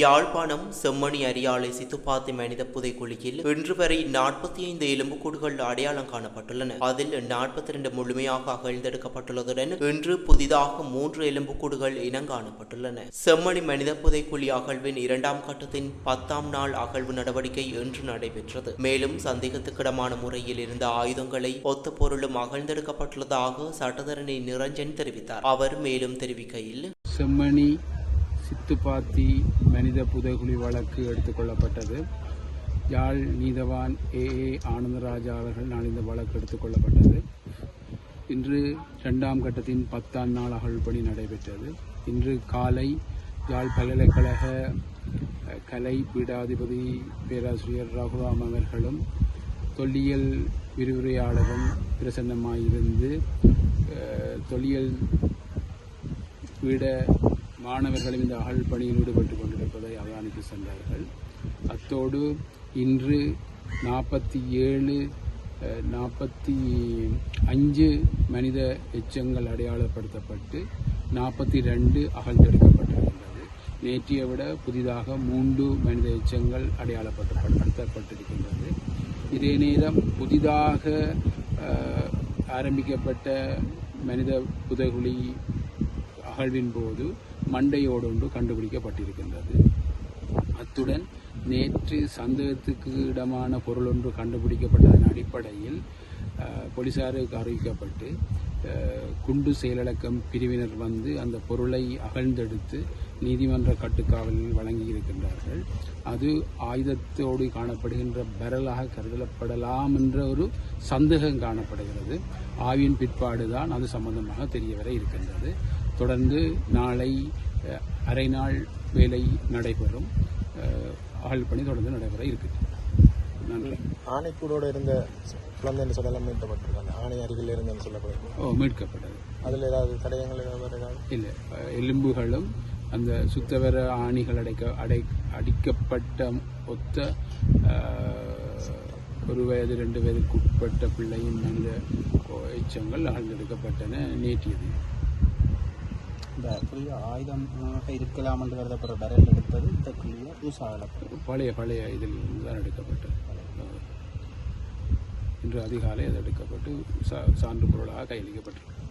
யாழ்ப்பாணம் செம்மணி அரியாலை சித்துப்பாத்தி மனித புதைக்குழியில் இன்று வரை நாற்பத்தி ஐந்து எலும்புக்கூடுகள் அடையாளம் காணப்பட்டுள்ளன. அதில் நாற்பத்தி இரண்டு முழுமையாக அகழ்ந்தெடுக்கப்பட்டுள்ளதுடன் இன்று புதிதாக மூன்று எலும்புக்கூடுகள் இனம் காணப்பட்டுள்ளன செம்மணி மனித புதைக்குழி அகழ்வின் இரண்டாம் கட்டத்தின் பத்தாம் நாள் அகழ்வு நடவடிக்கை இன்று நடைபெற்றது. மேலும் சந்தேகத்துக்கிடமான முறையில் இருந்த ஆயுதங்களை ஒத்த பொருளும் அகழ்ந்தெடுக்கப்பட்டுள்ளதாக சட்டத்தரணி நிரஞ்சன் தெரிவித்தார். அவர் மேலும் தெரிவிக்கையில் செம்மணி சித்துப்பாத்தி மனித புதைகுழி வழக்கு எடுத்துக்கொள்ளப்பட்டது. யாழ் நீதவான் ஏ. ஏ. ஆனந்தராஜா அவர்கள் நான் இந்த வழக்கு எடுத்துக்கொள்ளப்பட்டது. இன்று இரண்டாம் கட்டத்தின் பத்தாம் நாள் அகழ்பணி நடைபெற்றது. இன்று காலை யாழ் பல்கலைக்கழக கலை பீடாதிபதி பேராசிரியர் ரகுராம் அவர்களும் தொல்லியல் விரிவுரையாளரும் பிரசன்னமாயிருந்து தொல்லியல் விட மாணவர்களும் இந்த அகழ் பணியில் ஈடுபட்டு கொண்டிருப்பதை அவதானித்து சென்றார்கள். அத்தோடு இன்று நாற்பத்தி ஏழு நாற்பத்தி அஞ்சு மனித எச்சங்கள் அடையாளப்படுத்தப்பட்டு நாற்பத்தி ரெண்டு அகழ்ந்தெடுக்கப்பட்டிருக்கின்றது நேற்றைய விட புதிதாக மூன்று மனித எச்சங்கள் அடையாளப்படுத்தப்பட்டிருக்கின்றது. இதே நேரம் புதிதாக ஆரம்பிக்கப்பட்ட மனித புதகுலி அகழ்வின் போது மண்டையோடு ஒன்று கண்டுபிடிக்கப்பட்டிருக்கின்றது. அத்துடன் நேற்று சந்தேகத்துக்கு இடமான பொருள் ஒன்று கண்டுபிடிக்கப்பட்டதன் அடிப்படையில் போலீசாருக்கு அறிவிக்கப்பட்டு குண்டு செயலடக்கம் பிரிவினர் வந்து அந்த பொருளை அகழ்ந்தெடுத்து நீதிமன்ற கட்டுக்காவலில் வழங்கியிருக்கின்றார்கள். அது ஆயுதத்தோடு காணப்படுகின்ற பரலாக கருதப்படலாம் என்ற ஒரு சந்தேகம் காணப்படுகிறது. ஆய்வின் பிற்பாடுதான் அது சம்பந்தமாக தெரியவர இருக்கின்றது. தொடர்ந்து நாளை அரை நாள் வேலை நடைபெறும். அகழ் பணி தொடர்ந்து நடைபெற இருக்குது நன்றி. ஆணைக்கூடோட இருந்த குழந்தைன்னு சொல்லலாம் மீட்கப்பட்டிருக்காங்க. ஆணை அருகில் இருந்தேன்னு சொல்லப்படுது ஓ மீட்கப்பட்டது. அதில் ஏதாவது தடயங்கள் ஏதாவது இல்லை. எலும்புகளும் அந்த சுத்தவர ஆணிகள் அடைக்க அடை அடிக்கப்பட்ட ஒத்த ஒரு வயது ரெண்டு வயதுக்கு உட்பட்ட பிள்ளையின் மனித எச்சங்கள் அகழ்ந்தெடுக்கப்பட்டன நேற்றியது இந்த குழிய ஆயுதமாக இருக்கலாம் என்று கருதப்படுற பரல் எடுத்தது இந்த குழியை ஆகலை பழைய பழைய இதில் தான் எடுக்கப்பட்டது. இன்று அதிகாலை அது எடுக்கப்பட்டு சா சான்று பொருளாக கையளிக்கப்பட்டிருக்கு